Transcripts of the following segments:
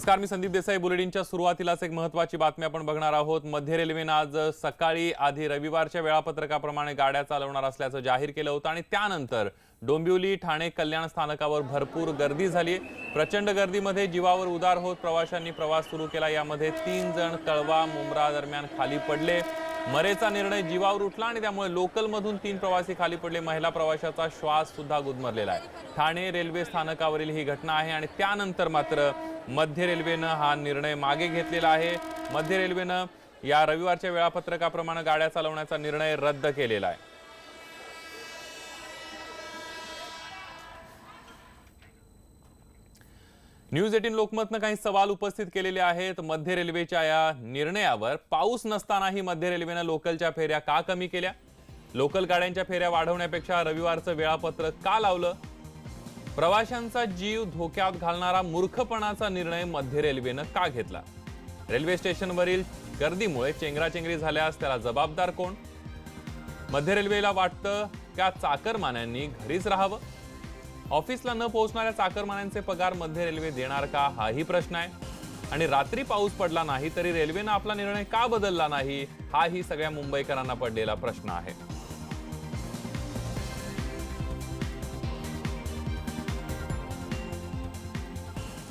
नमस्कार मी संदीप देसाई. बुलेटिनच्या सुरुवातीलाच एक महत्वाची बातमी आपण बघणार आहोत. मध्य रेल्वेनं आज सकाळी आधी रविवारच्या वेळापत्रकाप्रमाणे गाड्या चालवणार असल्याचं जाहीर केलं होतं आणि त्यानंतर डोंबिवली ठाणे कल्याण स्थानकावर भरपूर गर्दी झाली प्रचंड गर्दीमध्ये जीवावर उदार होत प्रवाशांनी प्रवास सुरू केला. यामध्ये तीन जण कळवा मुंब्रा दरम्यान खाली पडले. मरेचा निर्णय जीवावर उठला आणि त्यामुळे लोकलमधून तीन प्रवासी खाली पडले. महिला प्रवाशाचा श्वास सुद्धा गुदमरलेला आहे. ठाणे रेल्वे स्थानकावरील ही घटना आहे आणि त्यानंतर मात्र मध्य रेल्वेनं हा निर्णय मागे घेतलेला आहे. मध्य रेल्वेनं या रविवारच्या वेळापत्रकाप्रमाणे गाड्या चालवण्याचा निर्णय रद्द केलेला आहे. न्यूज एटीन लोकमतनं काही सवाल उपस्थित केलेले आहेत. मध्य रेल्वेच्या या निर्णयावर पाऊस नसतानाही मध्य रेल्वेनं लोकलच्या फेऱ्या का कमी केल्या? लोकल गाड्यांच्या फेऱ्या वाढवण्यापेक्षा रविवारचं वेळापत्रक का लावलं? प्रवाशांचा जीव धोक्यात घालणारा मूर्खपणाचा निर्णय मध्य रेल्वेनं का घेतला? रेल्वे स्टेशनवरील गर्दीमुळे चेंगराचेंगरी झाल्यास त्याला जबाबदार कोण? मध्य रेल्वेला वाटतं त्या चाकरमान्यांनी घरीच राहावं? ऑफिसला न पोहोचणाऱ्या चाकरमान्यांचे पगार मध्य रेल्वे देणार का? हाही प्रश्न आहे. आणि रात्री पाऊस पडला नाही तरी रेल्वेनं आपला निर्णय का बदलला नाही? हाही सगळ्या मुंबईकरांना पडलेला प्रश्न आहे.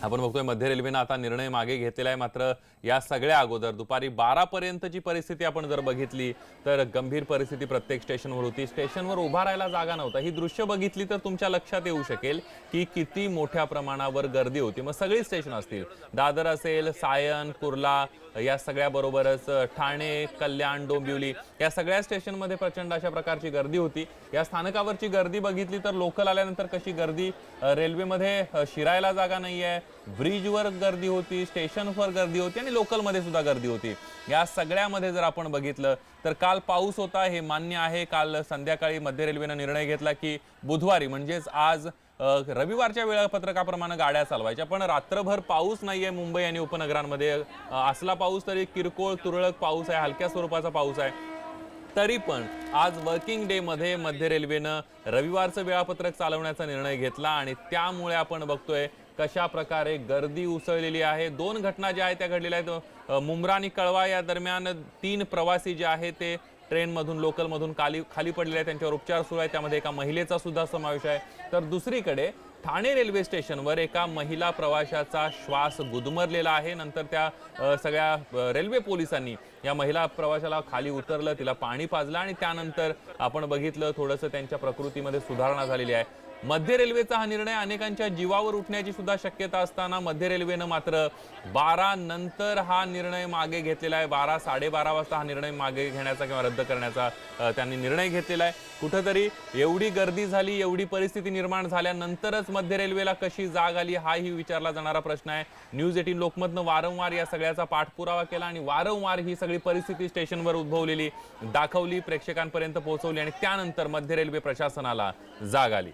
आपण बघतोय मध्य रेल्वेनं आता निर्णय मागे घेतलेला आहे. मात्र या सगळ्या अगोदर दुपारी बारापर्यंतची परिस्थिती आपण जर बघितली तर गंभीर परिस्थिती प्रत्येक स्टेशनवर होती. स्टेशनवर उभा राहायला जागा नव्हता. ही दृश्य बघितली तर तुमच्या लक्षात येऊ शकेल की किती मोठ्या प्रमाणावर गर्दी होती. मग सगळी स्टेशन असतील. दादर असेल सायन कुर्ला या सगळ्याबरोबरच ठाणे कल्याण डोंबिवली या सगळ्या स्टेशनमध्ये प्रचंड अशा प्रकारची गर्दी होती. या स्थानकावरची गर्दी बघितली तर लोकल आल्यानंतर कशी गर्दी? रेल्वेमध्ये शिरायला जागा नाही आहे ब्रिजवर गर्दी होती स्टेशनवर गर्दी होती आणि लोकलमध्ये सुद्धा गर्दी होती. या सगळ्यामध्ये जर आपण बघितलं तर काल पाऊस होता हे मान्य आहे. काल संध्याकाळी मध्य रेल्वेनं निर्णय घेतला की बुधवारी म्हणजेच आज रविवारच्या वेळापत्रकाप्रमाणे गाड्या चालवायच्या. पण रात्रभर पाऊस नाही आहे मुंबई आणि उपनगरांमध्ये. असला पाऊस तरी किरकोळ तुरळक पाऊस आहे हलक्या स्वरूपाचा पाऊस आहे. तरी पण आज वर्किंग डेमध्ये मध्य रेल्वेनं रविवारचं वेळापत्रक चालवण्याचा निर्णय घेतला आणि त्यामुळे आपण बघतोय कशा प्रकारे गर्दी उसळलेली आहे? दोन घटना ज्या आहेत त्या घडलेल्या आहेत. मुंब्रा आणि कळवा या दरम्यान तीन प्रवासी जे आहेत ते ट्रेनमधून लोकलमधून खाली खाली पडलेले आहेत. त्यांच्यावर उपचार सुरू आहे त्यामध्ये एका महिलेचा सुद्धा समावेश आहे. तर दुसरीकडे ठाणे रेल्वे स्टेशनवर एका महिला प्रवाशाचा श्वास गुदमरलेला आहे. नंतर त्या सगळ्या रेल्वे पोलिसांनी या महिला प्रवाशाला खाली उतरलं. तिला पाणी पाजलं आणि त्यानंतर आपण बघितलं थोडंसं त्यांच्या प्रकृतीमध्ये सुधारणा झालेली आहे. मध्य रेल्वेचा हा निर्णय अनेकांच्या जीवावर उठण्याची सुद्धा शक्यता असताना मध्य रेल्वेनं मात्र बारा नंतर हा निर्णय मागे घेतलेला आहे. बारा साडेबारा वाजता हा निर्णय मागे घेण्याचा किंवा रद्द करण्याचा त्यांनी निर्णय घेतलेला आहे. कुठंतरी एवढी गर्दी झाली एवढी परिस्थिती निर्माण झाल्यानंतरच मध्य रेल्वेला कशी जाग आली हाही विचारला जाणारा प्रश्न आहे. न्यूज एटीन लोकमतनं वारंवार या सगळ्याचा पाठपुरावा केला आणि वारंवार ही सगळी परिस्थिती स्टेशनवर उद्भवलेली दाखवली प्रेक्षकांपर्यंत पोहोचवली आणि त्यानंतर मध्य रेल्वे प्रशासनाला जाग आली.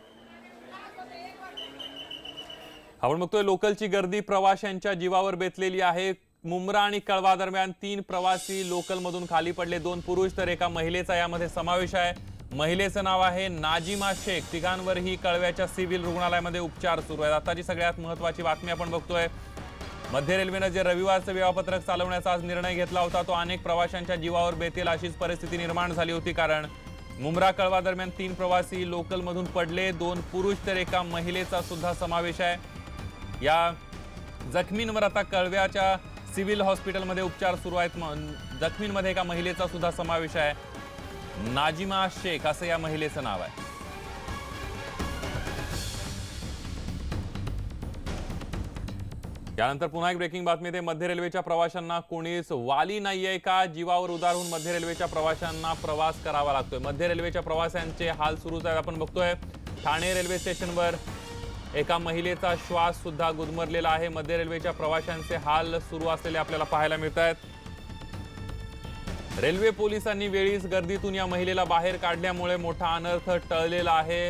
आपण बघतोय लोकलची गर्दी प्रवाशांच्या जीवावर बेतलेली आहे. मुंब्रा आणि कळवा दरम्यान तीन प्रवासी लोकलमधून खाली पडले. दोन पुरुष तर एका महिलेचा यामध्ये समावेश आहे. महिलेचं नाव आहे नाजिमा शेख. तिघांवरही कळव्याच्या सिव्हिल रुग्णालयामध्ये उपचार सुरू आहेत. आताची सगळ्यात महत्वाची बातमी आपण बघतोय. मध्य रेल्वेनं जे रविवारचं वेळापत्रक चालवण्याचा आज निर्णय घेतला होता तो अनेक प्रवाशांच्या जीवावर बेतेल अशीच परिस्थिती निर्माण झाली होती. कारण मुंब्रा कळवा दरम्यान तीन प्रवासी लोकलमधून पडले. दोन पुरुष तर एका महिलेचा सुद्धा समावेश आहे. या जखमींवर आता कळव्याच्या सिव्हिल हॉस्पिटलमध्ये उपचार सुरू आहेत जखमींमध्ये एका महिलेचा सुद्धा समावेश आहे. नाजिमा शेख असं या महिलेचं नाव आहे. यानंतर पुन्हा एक ब्रेकिंग बातमी ते मध्य रेल्वेच्या प्रवाशांना कोणीच वाली नाहीये का? जीवावर उदारून मध्य रेल्वेच्या प्रवाशांना प्रवास करावा लागतोय. मध्य रेल्वेच्या प्रवाशांचे हाल सुरूच आहेत. आपण बघतोय ठाणे रेल्वे स्टेशनवर एका महिलेचा श्वास सुद्धा गुदमरलेला आहे. मध्य रेल्वेच्या प्रवाशांचे हाल सुरू असलेले आपल्याला पाहायला मिळत आहेत रेल्वे पोलिसांनी वेळीच गर्दीतून या महिलेला बाहेर काढल्यामुळे मोठा अनर्थ टळलेला आहे.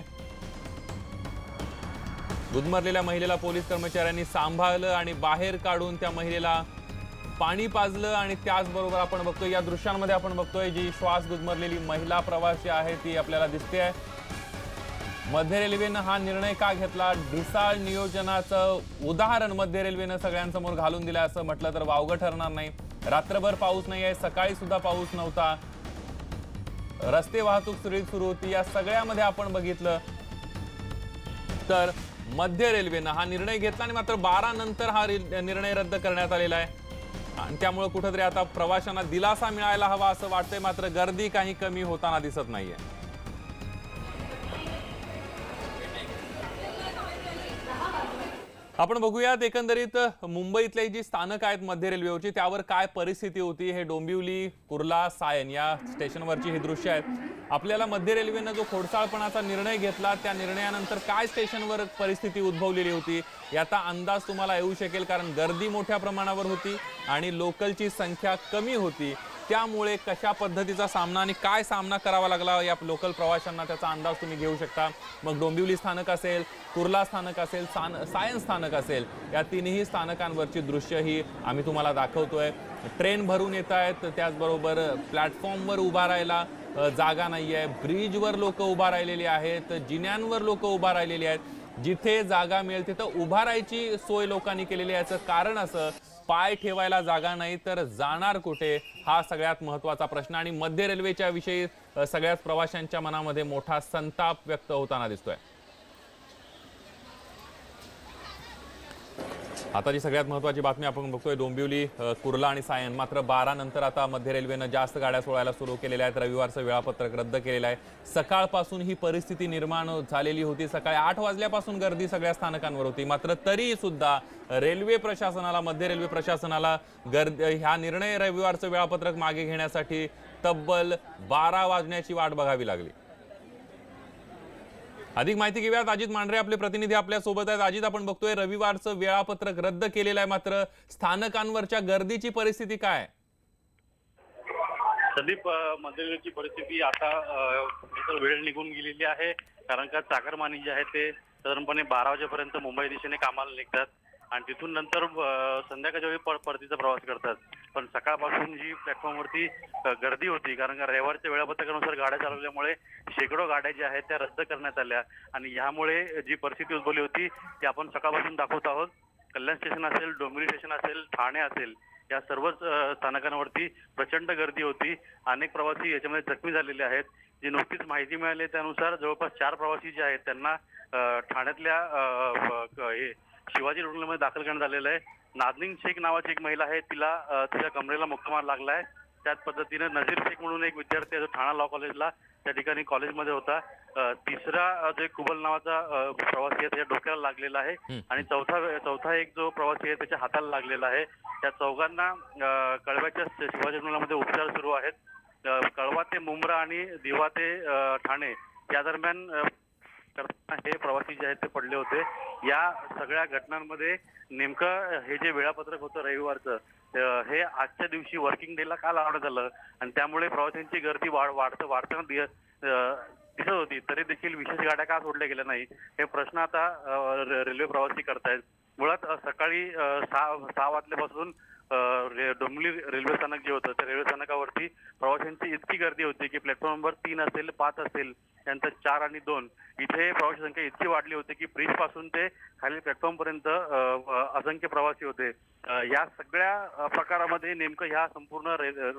गुदमरलेल्या महिलेला पोलीस कर्मचाऱ्यांनी सांभाळलं आणि बाहेर काढून त्या महिलेला पाणी पाजलं आणि त्याचबरोबर आपण बघतोय या दृश्यांमध्ये आपण बघतोय जी श्वास गुदमरलेली महिला प्रवासी आहे ती आपल्याला दिसते आहे मध्य रेल्वेनं हा निर्णय का घेतला? ढिसाळ नियोजनाचं उदाहरण मध्य रेल्वेनं सगळ्यांसमोर घालून दिलं असं म्हटलं तर वावगं ठरणार नाही. रात्रभर पाऊस नाही आहे सकाळी सुद्धा पाऊस नव्हता. रस्ते वाहतूक सुरळीत सुरू होती या सगळ्यामध्ये आपण बघितलं. तर मध्य रेल्वेनं हा निर्णय घेतला आणि मात्र बारा नंतर हा रि- निर्णय रद्द करण्यात आलेला आहे. आणि त्यामुळे कुठंतरी आता प्रवाशांना दिलासा मिळायला हवा असं वाटतंय मात्र गर्दी काही कमी होताना दिसत नाहीये. आपण बघूयात एकंदरीत मुंबईतले जी स्थानक आहेत मध्य रेल्वेवरची त्यावर काय परिस्थिती होती? हे डोंबिवली कुर्ला सायन या स्टेशनवरची ही दृश्य आहेत. आपल्याला मध्य रेल्वेनं जो खोडसाळपणाचा निर्णय घेतला त्या निर्णयानंतर काय स्टेशनवर परिस्थिती उद्भवलेली होती? याचा अंदाज तुम्हाला येऊ शकेल कारण गर्दी मोठ्या प्रमाणावर होती आणि लोकलची संख्या कमी होती. त्यामुळे कशा पद्धतीचा सामना आणि काय सामना करावा लागला या लोकल प्रवाशांना त्याचा अंदाज तुम्ही घेऊ शकता. मग डोंबिवली स्थानक असेल कुर्ला स्थानक असेल सान सायन्स स्थानक असेल या तिन्ही स्थानकांवरची दृश्य ही आम्ही तुम्हाला दाखवतोय. ट्रेन भरून येत आहेत त्याचबरोबर प्लॅटफॉर्मवर उभा राहायला जागा नाही आहे. ब्रिजवर लोक उभा राहिलेली आहेत जिन्यांवर लोक उभा राहिलेली आहेत. जिथे जागा मिळेल तिथं उभा राहायची सोय लोकांनी केलेली याचं कारण असं पाय ठेवायला जागा नाही तर जाणार कुठे? हा सगळ्यात महत्त्वाचा प्रश्न. आणि मध्य रेल्वेच्या विषयी सगळ्याच प्रवाशांच्या मनामध्ये मोठा संताप व्यक्त होताना दिसतोय. आता जी सगळ्यात महत्वाची बातमी आपण बघतोय डोंबिवली कुर्ला आणि सायन. मात्र बारा नंतर आता मध्य रेल्वेनं जास्त गाड्या सोडायला सुरू केलेल्या आहेत. रविवारचं वेळापत्रक रद्द केलेलं आहे. सकाळपासून ही परिस्थिती निर्माण झालेली होती. सकाळी आठ वाजल्यापासून गर्दी सगळ्या स्थानकांवर होती. मात्र तरी सुद्धा रेल्वे प्रशासनाला मध्य रेल्वे प्रशासनाला गर्द ह्या निर्णय रविवारचं वेळापत्रक मागे घेण्यासाठी तब्बल बारा वाजण्याची वाट बघावी लागली. अधिक माहिती घेऊयात. अजित मांढरे आपले प्रतिनिधी आपल्यासोबत आहेत. अजित आपण बघतोय रविवारचं वेळापत्रक रद्द केलेलं आहे मात्र स्थानकांवरच्या गर्दीची परिस्थिती काय? संदीप मंदिराची परिस्थिती आता वेळ निघून गेलेली आहे. कारण का चाकरमानी जे आहे ते साधारणपणे बारा वाजेपर्यंत मुंबई दिशेने कामाला निघतात. आणि तिथून नंतर संध्याकाळच्या वेळी पर- परतीचा प्रवास करतात. पण सकाळपासून जी प्लॅटफॉर्मवरती गर्दी होती कारण का रविवारच्या वेळापत्रकानुसार गाड्या चालवल्यामुळे शेकडो गाड्या ज्या आहेत त्या रद्द करण्यात आल्या. आणि यामुळे जी परिस्थिती उद्भवली होती ती आपण सकाळपासून दाखवत आहोत. कल्याण स्टेशन असेल डोंबिवली स्टेशन असेल ठाणे असेल या सर्वच स्थानकांवरती प्रचंड गर्दी होती. अनेक प्रवासी याच्यामध्ये जखमी झालेले आहेत. जी नुकतीच माहिती मिळाली त्यानुसार जवळपास चार प्रवासी जे आहेत त्यांना ठाण्यातल्या हे शिवाजी रुग्णालयामध्ये दाखल करण्यात आलेलं आहे. नाजनीन शेख नावाची एक महिला आहे. तिला तिच्या कमरेला मुक्कामार लागलाय. त्याच पद्धतीने नजीर शेख म्हणून एक विद्यार्थी आहे जो ठाणा लॉ कॉलेजला त्या ठिकाणी कॉलेजमध्ये होता. तिसरा जो एक कुबल नावाचा प्रवासी आहे त्याच्या डोक्याला लागलेला आहे. आणि चौथा चौथा एक जो प्रवासी आहे त्याच्या हाताला लागलेला आहे. त्या चौघांना कळव्याच्या शिवाजी रुग्णालयामध्ये उपचार सुरू आहेत. कळवा ते मुंब्रा आणि दिवा ते ठाणे या दरम्यान करताना हे प्रवासी जे आहेत ते पडले होते. या सगळ्या घटनांमध्ये नेमकं हे जे वेळापत्रक होतं रविवारचं हे आजच्या दिवशी वर्किंग डेला का लावण्यात आलं आणि त्यामुळे प्रवाशांची गर्दी वाढ वाढत वाढताना दिसत होती. तरी देखील विशेष गाड्या का सोडल्या गेल्या नाही हे प्रश्न आता रेल्वे प्रवासी करतायत. मुळात सकाळी सहा सहा वाजल्यापासून डोंबिवली रेल्वे स्थानक जे होतं त्या रेल्वे स्थानकावरती प्रवाशांची इतकी गर्दी होती की प्लॅटफॉर्म नंबर तीन असेल पाच असेल त्यानंतर चार आणि दोन इथे प्रवासी संख्या इतकी वाढली होती की ब्रिजपासून ते खाली प्लॅटफॉर्म पर्यंत असंख्य प्रवासी होते. या सगळ्या प्रकारामध्ये नेमकं ह्या संपूर्ण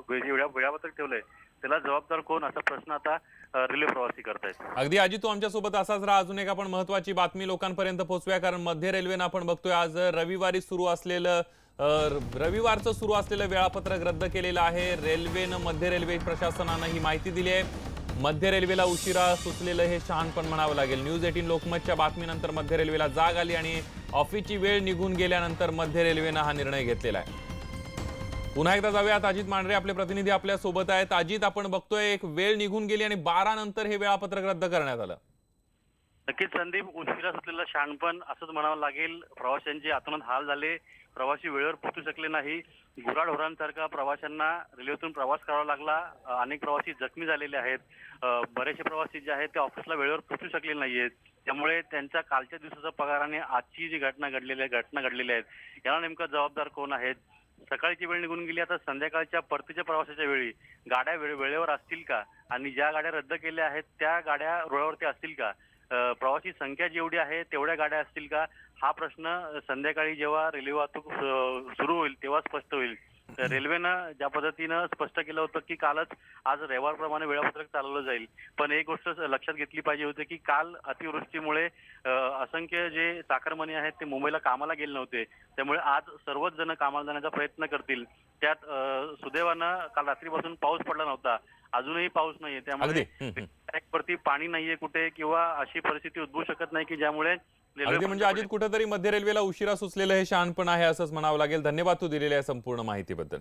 वेळापत्रक ठेवलंय. त्याला जबाबदार कोण? असा प्रश्न आता रेल्वे प्रवासी करतायत. अगदी आजी तू आमच्यासोबत असाच राहा. अजून एक आपण महत्वाची बातमी लोकांपर्यंत पोहोचूया कारण मध्य रेल्वेनं आपण बघतोय आज रविवारी सुरू असलेलं रविवारचं सुरू असलेलं वेळापत्रक रद्द केलेलं आहे. रेल्वेनं मध्य रेल्वे प्रशासनानं ही माहिती दिली आहे. मध्य रेल्वेला उशिरा सुचलेलं हे शहाणपण म्हणावं लागेल. न्यूज एटीन लोकमतच्या बातमीनंतर मध्य रेल्वेला जाग आली आणि ऑफिसची वेळ निघून गेल्यानंतर मध्य रेल्वेनं हा निर्णय घेतलेला आहे. पुन्हा एकदा जाऊयात. अजित मांढरे आपले प्रतिनिधी आपल्यासोबत आहेत. अजित आपण बघतोय एक वेळ निघून गेली आणि बारा नंतर हे वेळापत्रक रद्द करण्यात आलं. नक्कीच संदीप उशिरा सुटलेलं शहाणपण असंच म्हणावं लागेल. प्रवाशांचे आतोनात हाल झाले. प्रवासी वेळेवर पोहोचू शकले नाही. गुराढोरांसारखा प्रवाशांना रेल्वेतून प्रवास करावा लागला. अनेक प्रवासी जखमी झालेले आहेत. बरेचसे प्रवासी जे आहेत ते ऑफिसला वेळेवर पोहोचू शकले नाहीयेत. त्यामुळे त्यांच्या कालच्या दिवसाचा पगार आणि आजची जी घटना घडलेली आहे घटना घडलेल्या आहेत याला नेमका जबाबदार कोण आहेत? सकाळची वेळ निघून गेली. आता संध्याकाळच्या परतीच्या प्रवासाच्या वेळी गाड्या वेळे- वेळेवर असतील का? आणि ज्या गाड्या रद्द केल्या आहेत त्या गाड्या रुळावरती असतील का? प्रवासी संख्या जेवढी आहे तेवढ्या गाड्या असतील का? हा प्रश्न संध्याकाळी जेव्हा रेल्वे वाहतूक सुरू होईल तेव्हा स्पष्ट होईल. रेल्वेनं ज्या पद्धतीनं स्पष्ट केलं होतं की कालच आज रविवारप्रमाणे वेळापत्रक चालवलं जाईल. पण एक गोष्ट लक्षात घेतली पाहिजे होती की काल अतिवृष्टीमुळे असंख्य जे चाकरमानी आहेत ते मुंबईला कामाला गेले नव्हते. त्यामुळे आज सर्वच जण कामाला जाण्याचा प्रयत्न करतील. त्यात सुदैवानं काल रात्रीपासून पाऊस पडला नव्हता. अजूनही पाऊस नाहीये. त्यामुळे. ट्रॅकवरती पाणी नाहीये कुठे किंवा अशी परिस्थिती उद्भवू शकत नाही की ज्यामुळे अगदी म्हणजे अजित कुठेतरी मध्य रेल्वेला उशिरा सुचलेलं हे शहाणपण आहे असंच म्हणावं लागेल. धन्यवाद तू दिलेल्या संपूर्ण माहितीबद्दल.